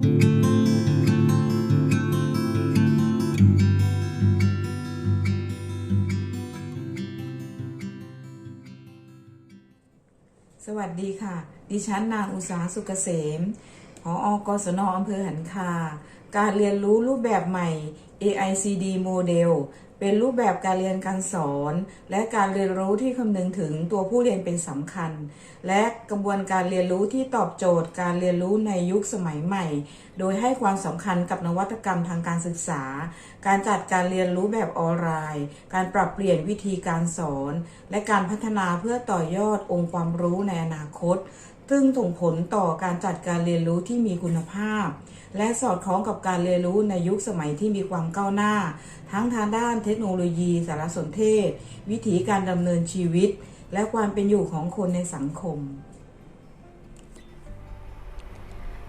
สวัสดีค่ะ ดิฉันนางอุษาสุกเกษม ผออกศนอำเภอหันคา การเรียนรู้รูปแบบใหม่ AICD โมเดลเป็นรูปแบบการเรียนการสอน และการเรียนรู้ที่คำนึงถึงตัวผู้เรียนเป็นสำคัญ และกระบวนการเรียนรู้ที่ตอบโจทย์การเรียนรู้ในยุคสมัยใหม่ โดยให้ความสำคัญกับนวัตกรรมทางการศึกษา การจัดการเรียนรู้แบบออนไลน์ การปรับเปลี่ยนวิธีการสอน และการพัฒนาเพื่อต่อยอดองค์ความรู้ในอนาคต ซึ่งส่งผลต่อการจัดการเรียนรู้ที่มีคุณภาพ และสอดคล้องกับการเรียนรู้ในยุคสมัยที่มีความก้าวหน้า ทั้งทางด้านเทคโนโลยี สารสนเทศ วิถีการดำเนินชีวิต และความเป็นอยู่ของคนในสังคม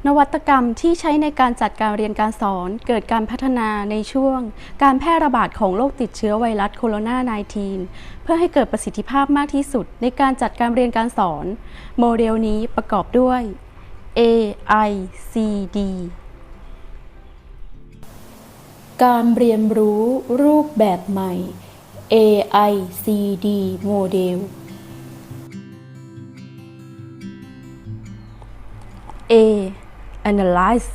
นวัตกรรมที่ใช้ในการจัดการเรียนการสอนเกิดการพัฒนาในช่วง การแพร่ระบาดของโรคติดเชื้อไวรัสโคโรนา -19 เพื่อให้เกิดประสิทธิภาพมากที่สุดในการจัดการเรียนการสอน โมเดลนี้ประกอบด้วย A I C D การเรียนรู้รูปแบบใหม่ A I C D โมเดล A analyze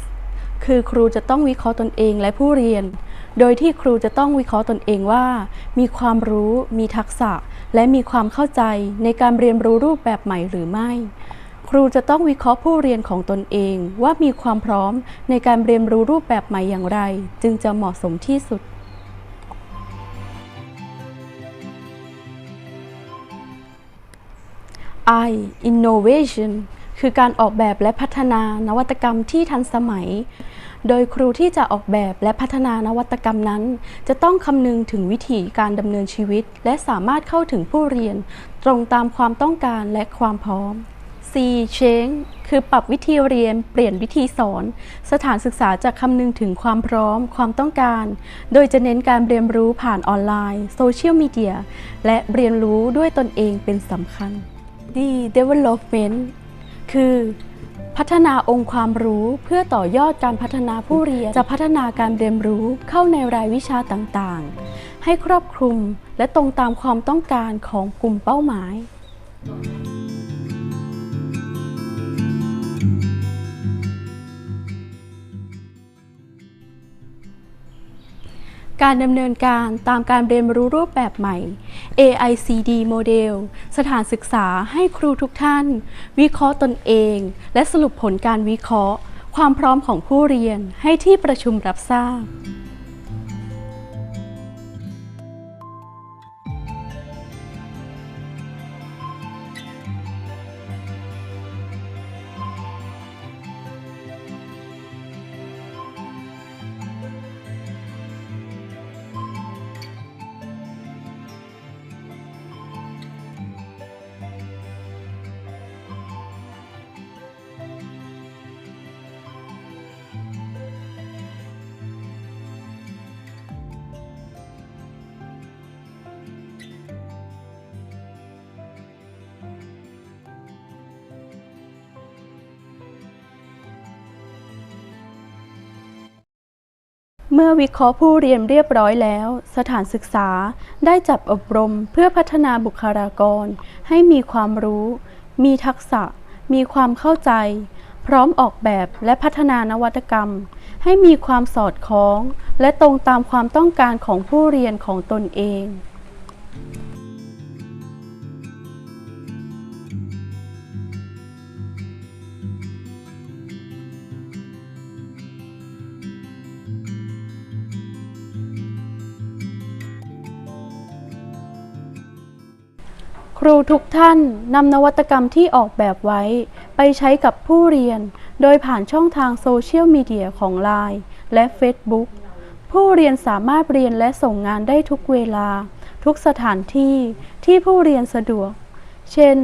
คือครูจะต้องวิเคราะห์ตนเองและผู้เรียน โดยที่ครูจะต้องวิเคราะห์ตนเองว่า มีความรู้ มีทักษะ และมีความเข้าใจในการเรียนรู้รูปแบบใหม่หรือไม่ ครูจะต้องวิเคราะห์ผู้เรียนของตนเอง ว่ามีความพร้อมในการเรียนรู้รูปแบบใหม่อย่างไร จึงจะเหมาะสมที่สุด I innovation คือการออกแบบและพัฒนานวัตกรรมที่ทันสมัย โดยครูที่จะออกแบบและพัฒนานวัตกรรมนั้น จะต้องคำนึงถึงวิธีการดำเนินชีวิต และสามารถเข้าถึงผู้เรียน ตรงตามความต้องการและความพร้อม C change คือปรับวิธีเรียนเปลี่ยนวิธีสอน สถานศึกษาจะคำนึงถึงความพร้อม ความต้องการ โดยจะเน้นการเรียนรู้ผ่านออนไลน์โซเชียลมีเดียและเรียนรู้ด้วยตนเองเป็นสำคัญ D development คือ พัฒนาองค์ความรู้เพื่อต่อยอดการพัฒนาผู้เรียน จะพัฒนาการเรียนรู้เข้าในรายวิชาต่างๆ ให้ครอบคลุมและตรงตามความต้องการของกลุ่มเป้าหมาย การดำเนินการตามการเรียนรู้รูปแบบใหม่ AICD โมเดล สถานศึกษาให้ครูทุกท่าน วิเคราะห์ตนเอง และสรุปผลการวิเคราะห์ ความพร้อมของผู้เรียนให้ที่ประชุมรับทราบ เมื่อวิเคราะห์ผู้เรียนเรียบร้อยแล้ว สถานศึกษาได้จัดอบรมเพื่อพัฒนาบุคลากร ให้มีความรู้ มีทักษะ มีความเข้าใจ พร้อมออกแบบและพัฒนานวัตกรรม ให้มีความสอดคล้อง และตรงตามความต้องการของผู้เรียนของตนเอง รูทุกท่านนำนวัตกรรมที่ออกแบบไว้ ไปใช้กับผู้เรียน โดยผ่านช่องทางโซเชียลมีเดียของ Line และ Facebook ผู้เรียนสามารถเรียนและส่งงานได้ทุกเวลา ทุกสถานที่ที่ผู้เรียนสะดวก เช่น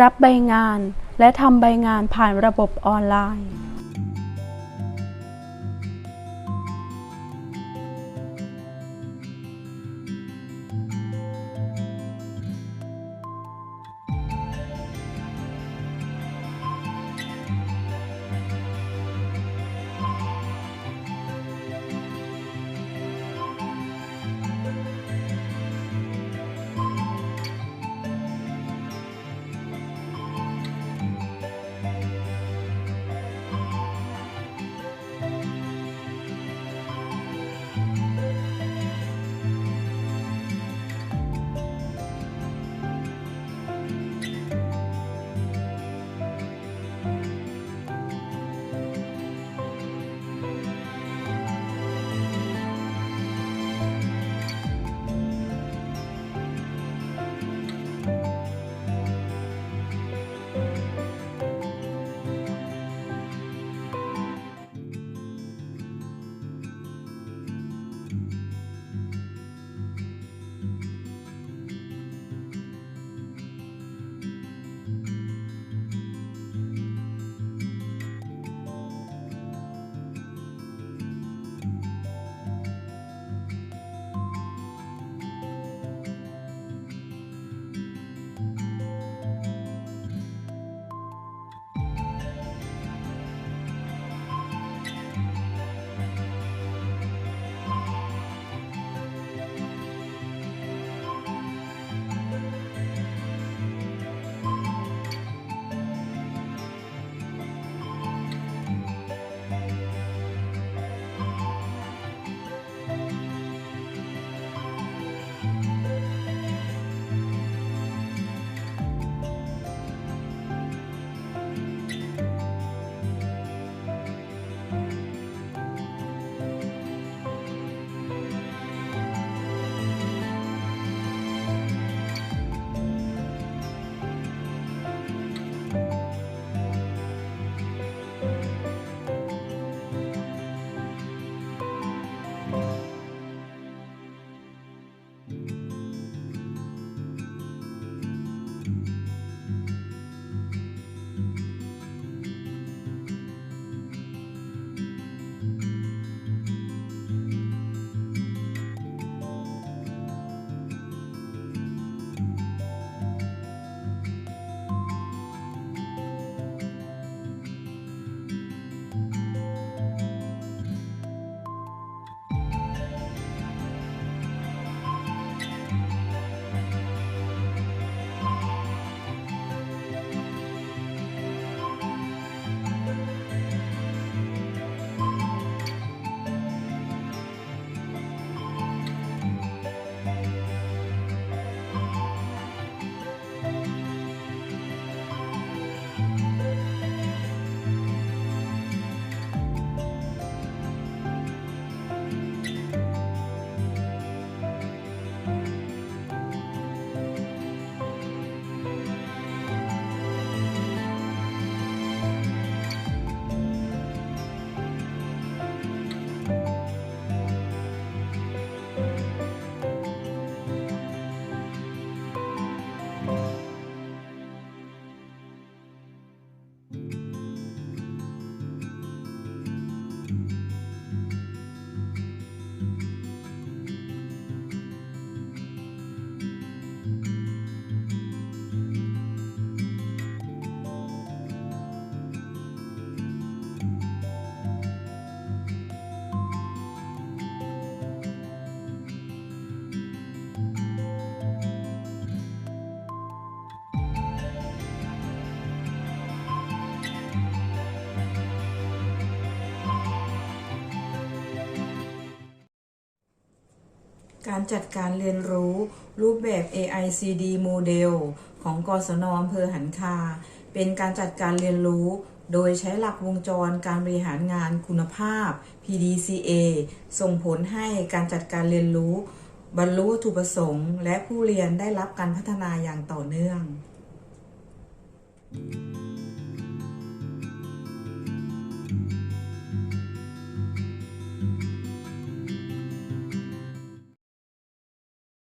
รับใบงาน และทำใบงานผ่านระบบออนไลน์ การจัดการเรียนรู้รูปแบบ AICD โมเดลของกศนอำเภอหันคา เป็นการจัดการเรียนรู้ โดยใช้หลักวงจรการบริหารงานคุณภาพ PDCA ส่งผลให้การจัดการเรียนรู้ บรรลุวัตถุประสงค์ และผู้เรียนได้รับการพัฒนาอย่างต่อเนื่อง Thank